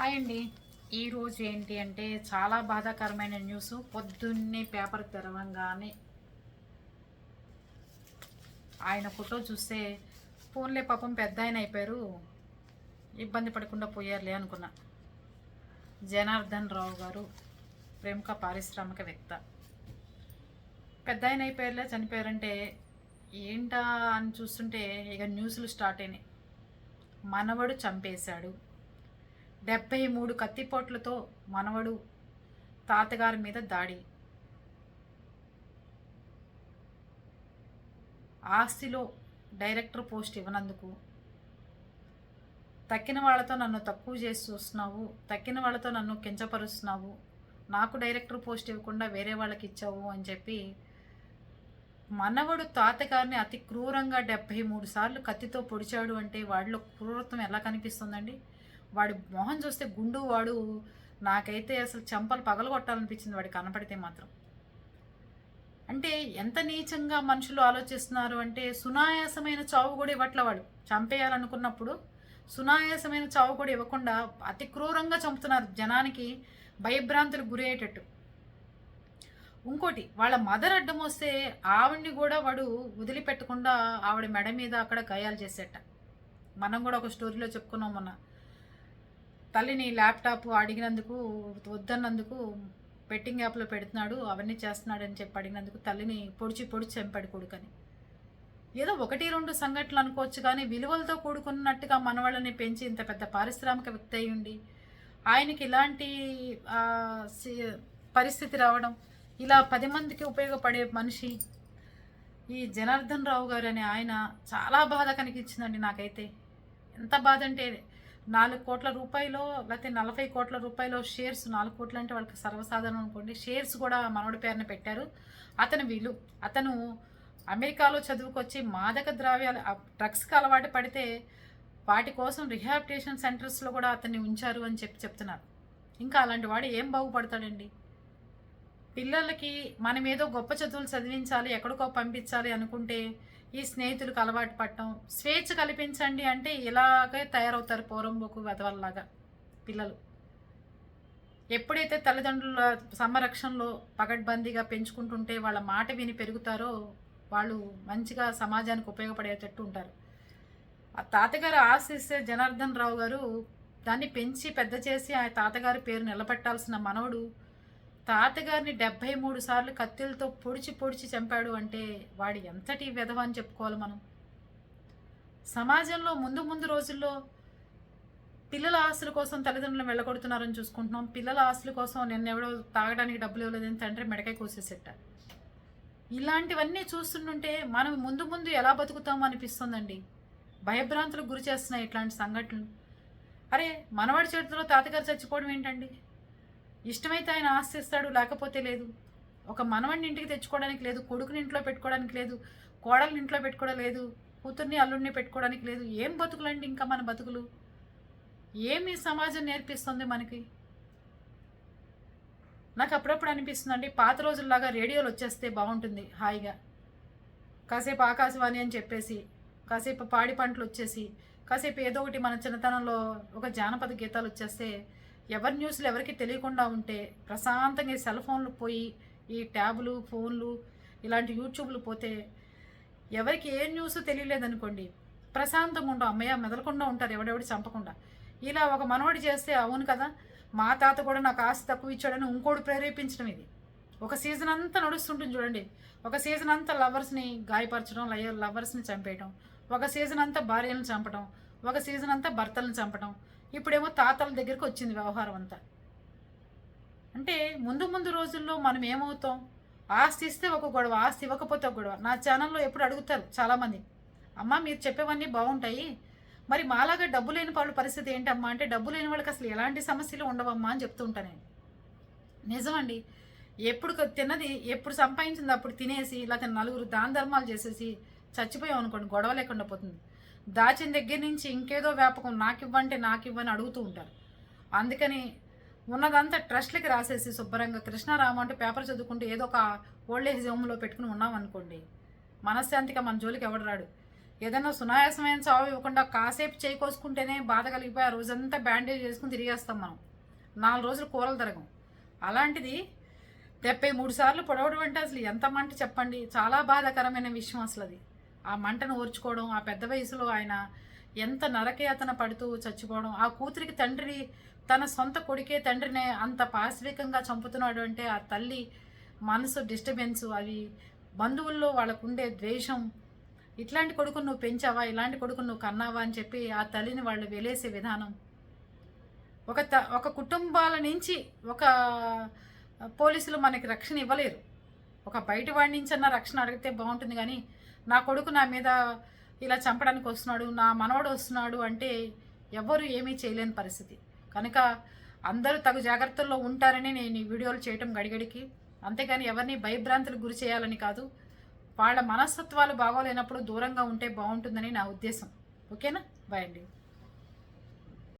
Hi అండి. ఈరోజు ఏంటి అంటే చాలా బాధాకరమైన న్యూస్. పొద్దున్నే పేపర్ తెరవంగానే ఆయన ఫోటో చూస్తే ఫోన్లే పాపం పెద్ద ఆయన అయిపోయారు. ఇబ్బంది పడకుండా పోయారులే అనుకున్నా. జనార్దన్ రావు గారు ప్రముఖ పారిశ్రామికవేత్త పెద్ద ఆయన అయిపోయారులే చనిపోయారంటే ఏంటా అని చూస్తుంటే ఇక న్యూస్లు స్టార్ట్ అయినాయి. మనవడు చంపేశాడు. డెబ్బై మూడు కత్తిపోట్లతో మనవడు తాతగారి మీద దాడి. ఆస్తిలో డైరెక్టర్ పోస్ట్ ఇవ్వనందుకు. తక్కిన వాళ్ళతో నన్ను తక్కువ చేసి చూస్తున్నావు తక్కిన వాళ్ళతో నన్ను కించపరుస్తున్నావు నాకు డైరెక్టర్ పోస్ట్ ఇవ్వకుండా వేరే వాళ్ళకి ఇచ్చావు అని చెప్పి మనవడు తాతగారిని అతి క్రూరంగా డెబ్భై మూడు సార్లు కత్తితో పొడిచాడు అంటే వాడిలో క్రూరత్వం ఎలా కనిపిస్తుందండి? వాడి మొహం చూస్తే గుండు వాడు నాకైతే అసలు చెంపలు పగలగొట్టాలనిపించింది వాడి కనపడితే మాత్రం. అంటే ఎంత నీచంగా మనుషులు ఆలోచిస్తున్నారు అంటే సునాయాసమైన చావు కూడా ఇవ్వట్ల వాడు. చంపేయాలనుకున్నప్పుడు సునాయాసమైన చావు కూడా ఇవ్వకుండా అతి క్రూరంగా చంపుతున్నారు జనానికి భయభ్రాంతులు గురయ్యేటట్టు. ఇంకోటి వాళ్ళ మదర్ అడ్డం వస్తే ఆవిడ్ని కూడా వాడు వదిలిపెట్టకుండా ఆవిడ మెడ మీద అక్కడ గాయాలు చేసేట. మనం కూడా ఒక స్టోరీలో చెప్పుకున్నాం మొన్న. తల్లిని ల్యాప్టాప్ అడిగినందుకు వద్దన్నందుకు బెట్టింగ్ యాప్లో పెడుతున్నాడు అవన్నీ చేస్తున్నాడని చెప్పి అడిగినందుకు తల్లిని పొడిచి పొడిచి చంపాడు కొడుకని. ఏదో ఒకటి రెండు సంఘటనలు అనుకోవచ్చు కానీ విలువలతో కూడుకున్నట్టుగా మనవాళ్ళని పెంచి ఇంత పెద్ద పారిశ్రామిక వ్యక్తి అయ్యుండి ఆయనకి ఇలాంటి సి- పరిస్థితి రావడం ఇలా పది మందికి ఉపయోగపడే మనిషి ఈ జనార్దన్ రావు గారు అనే ఆయన చాలా బాధ కనిపించిందండి నాకైతే. ఎంత బాధ అంటే నాలుగు కోట్ల రూపాయలు లేకపోతే నలభై కోట్ల రూపాయలు షేర్స్ నాలుగు కోట్లు అంటే వాళ్ళకి సర్వసాధారణం అనుకోండి. షేర్స్ కూడా మనవడి పేరున పెట్టారు. అతను వీళ్ళు. అతను అమెరికాలో చదువుకొచ్చి మాదక ద్రవ్యాలు డ్రగ్స్కి అలవాటు పడితే వాటి కోసం రిహాబిటేషన్ సెంటర్స్లో కూడా అతన్ని ఉంచారు అని చెప్పి చెప్తున్నారు. ఇంకా అలాంటి వాడు ఏం బాగుపడతాడండి? పిల్లలకి మనం ఏదో గొప్ప చదువులు చదివించాలి ఎక్కడికో పంపించాలి అనుకుంటే ఈ స్నేహితులకు అలవాటు పడటం స్వేచ్ఛ కల్పించండి అంటే ఇలాగే తయారవుతారు పూర్వంబోకు వెదవల్లాగా పిల్లలు. ఎప్పుడైతే తల్లిదండ్రుల సంరక్షణలో పగడ్బందీగా పెంచుకుంటుంటే వాళ్ళ మాట విని పెరుగుతారో వాళ్ళు మంచిగా సమాజానికి ఉపయోగపడేటట్టు ఉంటారు. ఆ తాతగారు ఆశిస్తే జనార్దన్ రావు గారు దాన్ని పెంచి పెద్ద చేసి ఆ తాతగారి పేరు నిలబెట్టాల్సిన మనవడు తాతగారిని డెబ్భై మూడు సార్లు కత్తిలతో పొడిచి పొడిచి చంపాడు అంటే వాడు ఎంతటి విధవ అని చెప్పుకోవాలి మనం. సమాజంలో ముందు ముందు రోజుల్లో పిల్లల ఆస్తుల కోసం తల్లిదండ్రులు వెళ్ళగొడుతున్నారని చూసుకుంటున్నాం. పిల్లల ఆస్తుల కోసం నిన్న ఎవడో తాగడానికి డబ్బులు ఇవ్వలేదని తండ్రి మెడకాయ కోసేసెట్ట ఇలాంటివన్నీ చూస్తుంటుంటే మనం ముందు ముందు ఎలా బతుకుతామో అనిపిస్తుందండి. భయభ్రాంతులకు గురి చేస్తున్నాయి ఇట్లాంటి సంఘటనలు. అరే మనవాడి చేతిలో తాతగారు చచ్చిపోవడం ఏంటండి? ఇష్టమైతే ఆయన ఆశిస్తాడు లేకపోతే లేదు. ఒక మనవడిని ఇంటికి తెచ్చుకోవడానికి లేదు కొడుకుని ఇంట్లో పెట్టుకోవడానికి లేదు కోడల్ని ఇంట్లో పెట్టుకోవడం లేదు కూతుర్ని అల్లుడిని పెట్టుకోవడానికి లేదు. ఏం బతుకులండి ఇంకా మన బతుకులు? ఏమి సమాజం నేర్పిస్తుంది మనకి? నాకు అప్పుడప్పుడు అనిపిస్తుందండి పాత రోజుల్లాగా రేడియోలు వచ్చేస్తే బాగుంటుంది హాయిగా. కాసేపు ఆకాశవాణి అని చెప్పేసి కాసేపు పాడి పంటలు వచ్చేసి కాసేపు ఏదో ఒకటి మన చిన్నతనంలో ఒక జానపద గీతాలు వచ్చేస్తే ఎవరి న్యూస్లు ఎవరికి తెలియకుండా ఉంటే ప్రశాంతంగా ఈ సెల్ ఫోన్లు పోయి ఈ ట్యాబులు ఫోన్లు ఇలాంటి యూట్యూబ్లు పోతే ఎవరికి ఏ న్యూస్ తెలియలేదనుకోండి ప్రశాంతంగా ఉండవు. అమ్మయ్య మెదలకుండా ఉంటారు ఎవడెవడి చంపకుండా. ఇలా ఒక మనవడి చేస్తే అవును కదా మా తాత కూడా నాకు ఆస్తి తక్కువ ఇచ్చాడని ఇంకోటి ప్రేరేపించడం ఇది. ఒక సీజన్ అంతా నడుస్తుంటుంది చూడండి. ఒక సీజన్ అంతా లవర్స్ని గాయపరచడం లయ లవర్స్ని చంపేయడం ఒక సీజన్ అంతా భార్యలను చంపడం ఒక సీజన్ అంతా భర్తలను చంపడం ఇప్పుడేమో తాతల దగ్గరికి వచ్చింది వ్యవహారం అంతా. అంటే ముందు ముందు రోజుల్లో మనం ఏమవుతాం? ఆస్తి ఇస్తే ఒక గొడవ ఆస్తి ఇవ్వకపోతే ఒక గొడవ. నా ఛానల్లో ఎప్పుడు అడుగుతారు చాలామంది. అమ్మ మీరు చెప్పేవన్నీ బాగుంటాయి. మరి మాలాగా డబ్బు లేని వాళ్ళ పరిస్థితి ఏంటమ్మా? అంటే డబ్బు లేని వాళ్ళకి అసలు ఎలాంటి సమస్యలు ఉండవమ్మా అని చెప్తూ నేను. నిజమండి. ఎప్పుడు తిన్నది ఎప్పుడు సంపాదించింది అప్పుడు తినేసి లేకపోతే నలుగురు దాన ధర్మాలు చేసేసి చచ్చిపోయాం అనుకోండి గొడవ లేకుండా పోతుంది. దాచిన దగ్గర నుంచి ఇంకేదో వ్యాపకం నాకు ఇవ్వంటే నాకు ఇవ్వని అడుగుతూ ఉంటారు. అందుకని ఉన్నదంతా ట్రస్ట్లకి రాసేసి శుభ్రంగా కృష్ణారామ అంటే పేపర్ చదువుకుంటూ ఏదో ఒక ఓల్డ్ ఏజ్ హోమ్లో పెట్టుకుని ఉన్నాం అనుకోండి మనశ్శాంతిగా మన జోలికి ఎవడు రాడు. ఏదైనా సునాయాసమైన చావు ఇవ్వకుండా కాసేపు చేయి కోసుకుంటేనే బాధ కలిగిపోయి ఆ రోజంతా బ్యాండేజ్ చేసుకుని తిరిగేస్తాం మనం. నాలుగు రోజులు కూరలు తిరగం. అలాంటిది డెబ్బై మూడు సార్లు పొడవడం అంటే అసలు ఎంత మంట చెప్పండి? చాలా బాధాకరమైన విషయం అసలు అది ఆ మంటను ఓర్చుకోవడం ఆ పెద్ద వయసులో ఆయన ఎంత నరకయాతన పడుతూ చచ్చిపోవడం ఆ కూతురికి తండ్రి తన సొంత కొడుకే తండ్రినే అంత పాశవికంగా చంపుతున్నాడు అంటే ఆ తల్లి మనసు డిస్టర్బెన్స్ అవి బంధువుల్లో వాళ్ళకు ఉండే ద్వేషం. ఇట్లాంటి కొడుకును నువ్వు పెంచావా? ఇలాంటి కొడుకును నువ్వు కన్నావా? అని చెప్పి ఆ తల్లిని వాళ్ళు వెలేసే విధానం. ఒక త ఒక కుటుంబాల నుంచి ఒక పోలీసులు మనకి రక్షణ ఇవ్వలేరు. ఒక బయట వాడి నుంచి అన్న రక్షణ అడిగితే బాగుంటుంది కానీ నా కొడుకు నా మీద ఇలా చంపడానికి వస్తున్నాడు నా మనవడు వస్తున్నాడు అంటే ఎవరు ఏమీ చేయలేని పరిస్థితి. కనుక అందరూ తగు జాగ్రత్తల్లో ఉంటారని నేను ఈ వీడియోలు చేయటం గడిగడికి. అంతేగాని ఎవరిని భయభ్రాంతులకు గురి చేయాలని కాదు వాళ్ళ మనస్తత్వాలు బాగోలేనప్పుడు దూరంగా ఉంటే బాగుంటుందని నా ఉద్దేశం. ఓకేనా? బాయ్ అండి.